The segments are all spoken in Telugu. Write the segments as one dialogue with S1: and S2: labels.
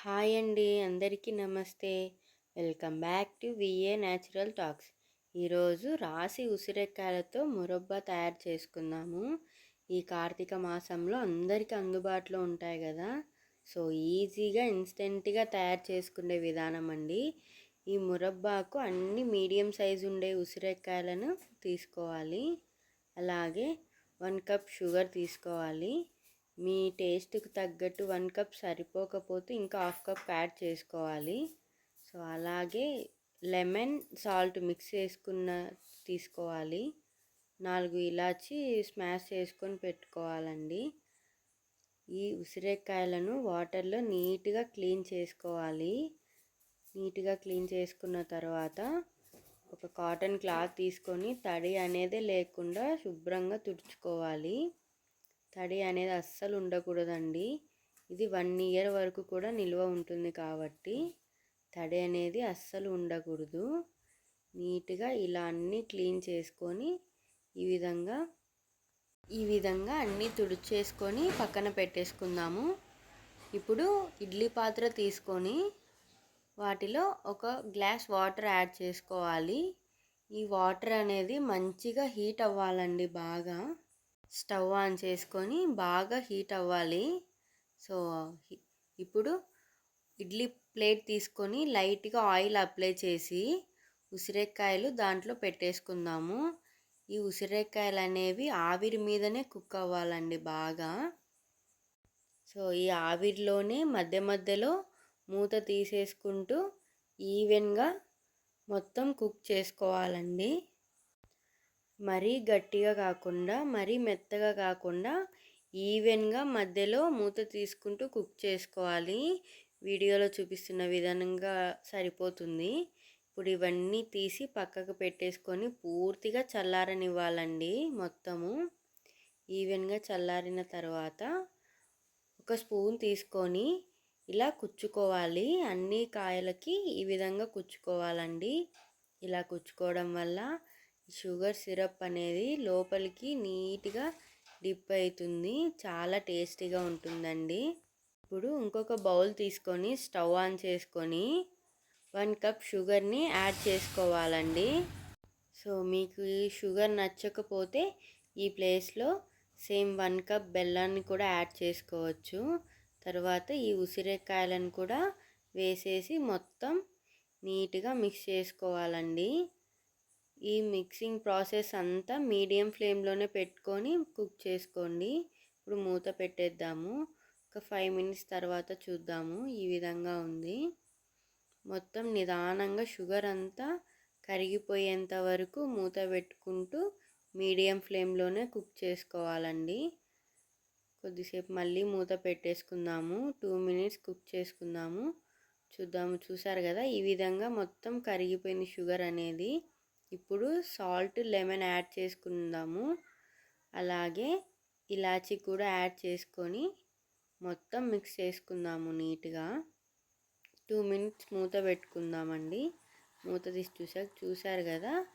S1: హాయ్ అండి. అందరికీ నమస్తే. Welcome back to VA natural talks. ఈరోజు రాసి ఉసిరికాయలతో మురబ్బా తయారు చేసుకుందాము. ఈ కార్తీక మాసంలో అందరికీ అందుబాటులో ఉంటాయి కదా. సో ఈజీగా ఇన్స్టెంట్గా తయారు చేసుకునే విధానం అండి. ఈ మురబ్బాకు అన్ని మీడియం సైజు ఉండే ఉసిరికాయలను తీసుకోవాలి. అలాగే వన్ కప్ షుగర్ తీసుకోవాలి. మీ టేస్ట్కి తగ్గట్టు వన్ కప్ సరిపోకపోతే ఇంకా హాఫ్ కప్ యాడ్ చేసుకోవాలి. సో అలాగే లెమన్ సాల్ట్ మిక్స్ చేసుకున్న తీసుకోవాలి. నాలుగు ఇలాచి స్మాష్ చేసుకొని పెట్టుకోవాలండి. ఈ ఉసిరికాయలను వాటర్లో నీట్గా క్లీన్ చేసుకోవాలి. నీట్గా క్లీన్ చేసుకున్న తర్వాత ఒక కాటన్ క్లాత్ తీసుకొని తడి అనేది లేకుండా శుభ్రంగా తుడుచుకోవాలి. తడి అనేది అస్సలు ఉండకూడదండి. ఇది వన్ ఇయర్ వరకు కూడా నిల్వ ఉంటుంది కాబట్టి తడి అనేది అస్సలు ఉండకూడదు. నీట్గా ఇలా అన్నీ క్లీన్ చేసుకొని ఈ విధంగా ఈ విధంగా అన్నీ తుడిచేసుకొని పక్కన పెట్టేసుకుందాము. ఇప్పుడు ఇడ్లీ పాత్ర తీసుకొని వాటిలో ఒక గ్లాస్ వాటర్ యాడ్ చేసుకోవాలి. ఈ వాటర్ అనేది మంచిగా హీట్ అవ్వాలండి బాగా. స్టవ్ ఆన్ చేసుకొని బాగా హీట్ అవ్వాలి. సో ఇప్పుడు ఇడ్లీ ప్లేట్ తీసుకొని లైట్గా ఆయిల్ అప్లై చేసి ఉసిరికాయలు దాంట్లో పెట్టేసుకుందాము. ఈ ఉసిరికాయలు అనేవి ఆవిరి మీదనే కుక్ అవ్వాలండి బాగా. సో ఈ ఆవిరిలోనే మధ్య మధ్యలో మూత తీసేసుకుంటూ ఈవెన్గా మొత్తం కుక్ చేసుకోవాలండి. మరీ గట్టిగా కాకుండా మరీ మెత్తగా కాకుండా ఈవెన్గా మధ్యలో మూత తీసుకుంటూ కుక్ చేసుకోవాలి. వీడియోలో చూపిస్తున్న విధానంగా సరిపోతుంది. ఇప్పుడు ఇవన్నీ తీసి పక్కకు పెట్టేసుకొని పూర్తిగా చల్లారనివ్వాలండి మొత్తము. ఈవెన్గా చల్లారిన తర్వాత ఒక స్పూన్ తీసుకొని ఇలా కుచ్చుకోవాలి. అన్ని కాయలకి ఈ విధంగా కుచ్చుకోవాలండి. ఇలా కుచ్చుకోవడం వల్ల షుగర్ సిరప్ అనేది లోపలికి నీట్గా డిప్ అవుతుంది చాలా టేస్టీగా ఉంటుందండి. ఇప్పుడు ఇంకొక బౌల్ తీసుకొని స్టవ్ ఆన్ చేసుకొని వన్ కప్ షుగర్ని యాడ్ చేసుకోవాలండి. సో మీకు ఈ షుగర్ నచ్చకపోతే ఈ ప్లేస్లో సేమ్ వన్ కప్ బెల్లాన్ని కూడా యాడ్ చేసుకోవచ్చు. తర్వాత ఈ ఉసిరికాయలను కూడా వేసేసి మొత్తం నీట్గా మిక్స్ చేసుకోవాలండి. ఈ మిక్సింగ్ ప్రాసెస్ అంతా మీడియం ఫ్లేమ్లోనే పెట్టుకొని కుక్ చేసుకోండి. ఇప్పుడు మూత పెట్టేద్దాము. ఒక ఫైవ్ మినిట్స్ తర్వాత చూద్దాము. ఈ విధంగా ఉంది. మొత్తం నిదానంగా షుగర్ అంతా కరిగిపోయేంత వరకు మూత పెట్టుకుంటూ మీడియం ఫ్లేమ్లోనే కుక్ చేసుకోవాలండి. కొద్దిసేపు మళ్ళీ మూత పెట్టేసుకుందాము. టూ మినిట్స్ కుక్ చేసుకుందాము. చూద్దాము. చూసారు కదా? ఈ విధంగా మొత్తం కరిగిపోయింది షుగర్ అనేది ఇప్పుడు సాల్ట్ లెమన్ యాడ్ చేసుకుందాము. అలాగే ఇలాచి కూడా యాడ్ చేసుకొని మొత్తం మిక్స్ చేసుకుందాము నీట్గా. టూ మినిట్స్ మూత పెట్టుకుందామండి. మూత తీసి చూసాక చూసారు కదా?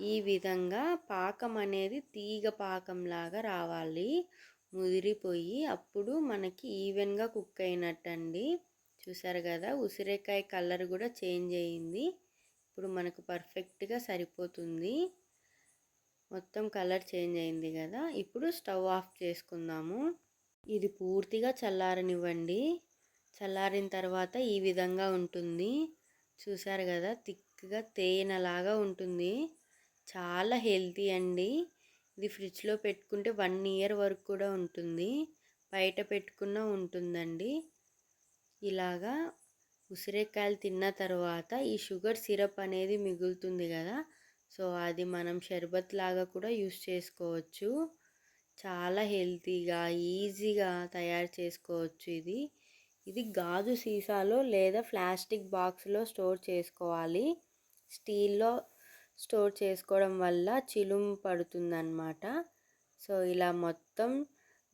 S1: ఈ విధంగా పాకం అనేది తీగ పాకంలాగా రావాలి. ముదిరిపోయి అప్పుడు మనకి ఈవెన్గా కుక్ అయినట్టండి. చూసారు కదా? ఉసిరికాయ కలర్ కూడా చేంజ్ అయ్యింది ఇప్పుడు మనకు పర్ఫెక్ట్గా సరిపోతుంది. మొత్తం కలర్ చేంజ్ అయింది కదా. ఇప్పుడు స్టవ్ ఆఫ్ చేసుకుందాము. ఇది పూర్తిగా చల్లారనివ్వండి. చల్లారిన తర్వాత ఈ విధంగా ఉంటుంది. చూసారు కదా థిక్గా తేనెలాగా ఉంటుంది. చాలా హెల్తీ అండి. ఇది ఫ్రిడ్జ్లో పెట్టుకుంటే వన్ ఇయర్ వరకు కూడా ఉంటుంది. బయట పెట్టుకున్న ఉంటుందండి. ఇలాగా ఉసిరికాయలు తిన్న తర్వాత ఈ షుగర్ సిరప్ అనేది మిగులుతుంది కదా. సో అది మనం షర్బత్ లాగా కూడా యూస్ చేసుకోవచ్చు. చాలా హెల్తీగా ఈజీగా తయారు చేసుకోవచ్చు ఇది. ఇది గాజు సీసాలో లేదా ప్లాస్టిక్ బాక్స్లో స్టోర్ చేసుకోవాలి. స్టీల్లో స్టోర్ చేసుకోవడం వల్ల చిలుము పడుతుందన్నమాట. సో ఇలా మొత్తం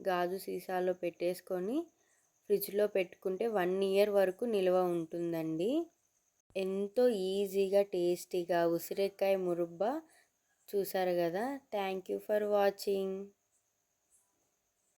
S1: గాజు సీసాలో పెట్టేసుకొని ఫ్రిడ్జ్లో పెట్టుకుంటే వన్ ఇయర్ వరకు నిల్వ ఉంటుందండి. ఎంతో ఈజీగా టేస్టీగా ఉసిరికాయ మురుబ్బ చూసారు కదా. Thank you for watching.